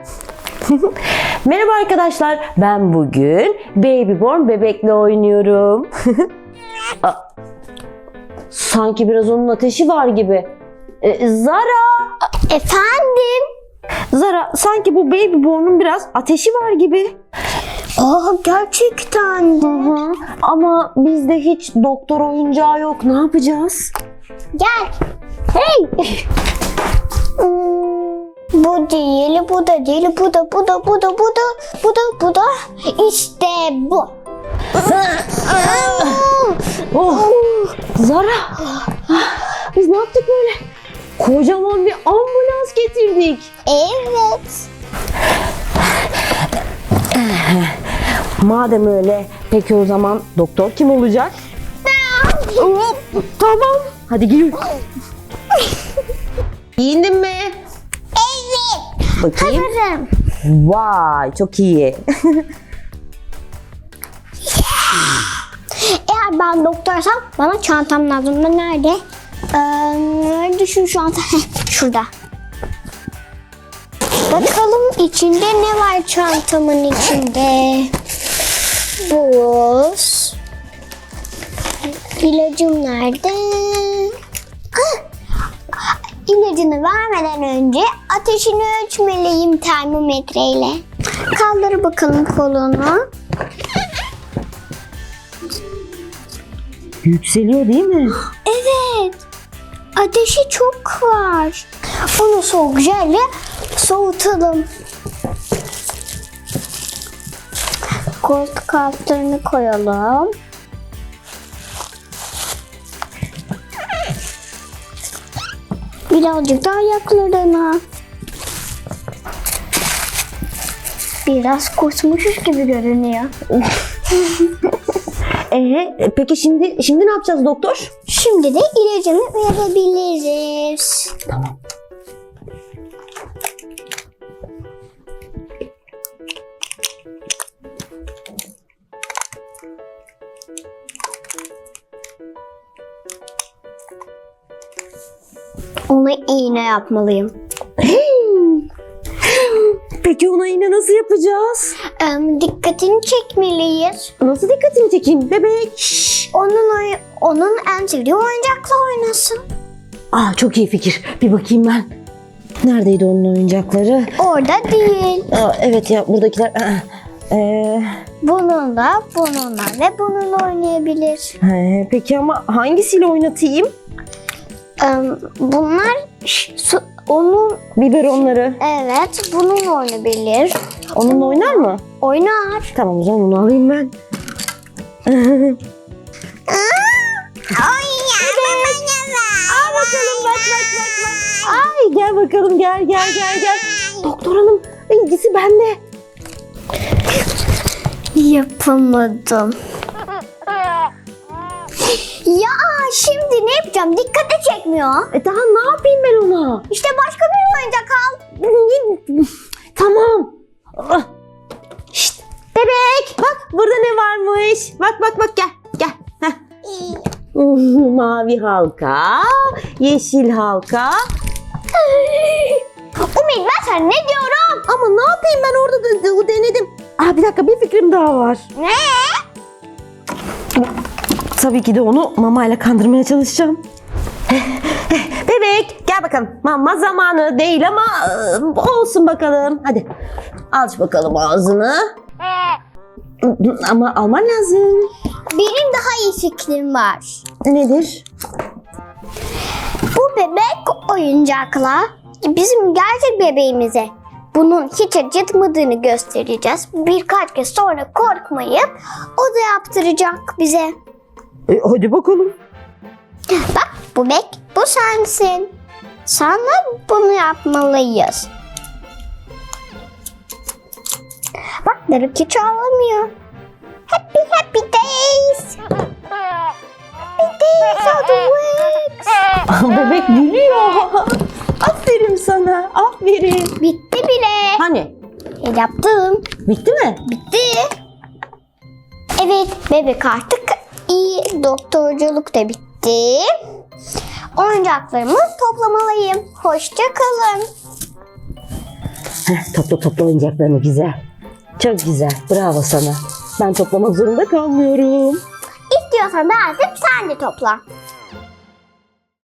Merhaba arkadaşlar. Ben bugün Babyborn bebekle oynuyorum. Aa, Sanki biraz onun ateşi var gibi. Ee, Zara, Efendim? Zara sanki bu Babyborn'un biraz ateşi var gibi. Aa gerçekten. Hı hı. Ama bizde hiç doktor oyuncağı yok. Ne yapacağız? Gel. Hey. Hmm, bu değil, bu da değil, bu da, bu da, bu da, bu da, bu da, bu da. İşte bu. Oh, Zara. Ah, Biz ne yaptık böyle? Kocaman bir ambulans getirdik. Evet. Madem öyle peki o zaman doktor kim olacak? Tamam. Hadi giy. Giyindin mi? Bakayım. Hazırım. Vay çok iyi. Eğer ben doktorsam bana çantam lazım. Ben nerede? Ee, nerede şu çanta? Şurada. Bakalım içinde ne var çantamın içinde? Buz. İlacım nerede? Ah! İlacını vermeden önce ateşini ölçmeliyim termometreyle. Kaldır bakalım kolunu. Yükseliyor değil mi? Evet. Ateşi çok var. Onu soğuk jelle soğutalım. Koltuk altlarını koyalım. Birazcık daha ayaklarına. Biraz kusmuşuz gibi görünüyor. Ee, peki şimdi şimdi ne yapacağız doktor? Şimdi de ilacını verebiliriz. Tamam. Ona iğne yapmalıyım. Peki ona yine nasıl yapacağız? Em, dikkatini çekmeliyiz. Nasıl dikkatini çekeyim bebek? Şşş. Onun oy- onun en sevdiği oyuncakla oynasın. Aa çok iyi fikir. Bir bakayım ben. Neredeydi onun oyuncakları? Orada değil. Aa, evet ya buradakiler. Ee, Bununla, bununla ve bununla oynayabilir. he, peki ama hangisiyle oynatayım? Bunlar su- onun Biberonları. evet bununla oynayabilir. Onunla oynar mı? Oynar. Tamam o zaman onu alayım ben. Al bakalım bak bak bak bak. Ay gel bakalım gel gel gel gel. Doktor hanım ilgisi bende. Yapamadım. Ya şimdi ne yapacağım? Dikkate çekmiyor. E daha ne yapayım ben ona? İşte başka bir oyuncak al. Tamam. Ah. Şşt, bebek bak burada ne varmış. Bak bak bak gel gel. Heh. Mavi halka, yeşil halka. Umut ben sana ne diyorum? Ama ne yapayım ben orada da, da- denedim. Aa, bir dakika bir fikrim daha var. Ne? Tabii ki de onu mamayla kandırmaya çalışacağım. Bebek gel bakalım. Mama zamanı değil ama e, olsun bakalım. Hadi aç bakalım ağzını. Ama alman lazım. Benim daha iyi fikrim var. Nedir? Bu bebek oyuncakla bizim gerçek bebeğimize bunun hiç acıtmadığını göstereceğiz. Birkaç kez sonra korkmayıp o da yaptıracak bize. E, hadi bakalım. Bak bu bebek bu sensin. Sana bunu yapmalıyız. Bak Daruk hiç ağlamıyor. Happy happy days. Happy days of the weeks. Bebek gülüyor. Aferin sana. Aferin. Bitti bile. Hani? E, yaptım. Bitti mi? Bitti. Evet bebek artık. Doktorculuk da bitti. Oyuncaklarımı toplamalıyım. Hoşça kalın. Heh, topla topla oyuncaklarını güzel. Çok güzel. Bravo sana. Ben toplamak zorunda kalmıyorum. İstiyorsan da Azim sen de topla.